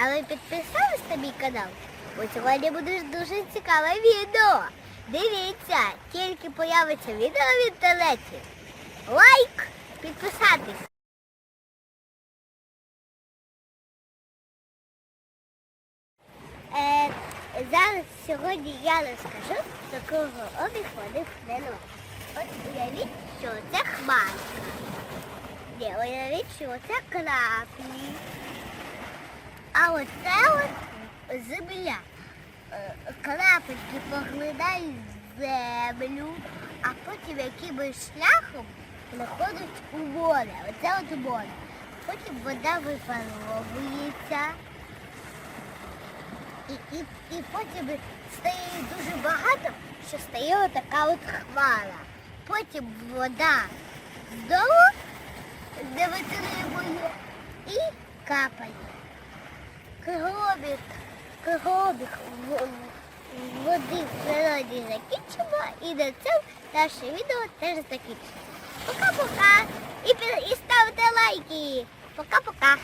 А ви підписались на мій канал? Бо сьогодні буде дуже цікаве відео. Дивіться, тільки появиться відео в інтернеті. Лайк, підписатись. Е, зараз сьогодні я розкажу, до кого обіг ходив От уявіть, що це хмарка. Ні, уявіть, що це краплі. А оце от земля. Е, Крапельки поглинають землю, а потім якимось шляхом знаходять у море. Оце от море. Потім вода випаровується. І, і, і потім стає дуже багато, що стає отака от хмара. Потім вода знову де витримує і капає. В- в- води в природі закінчимо і на цьому наше відео теж закінчимо. Пока-пока! І, і ставте лайки! Пока-пока!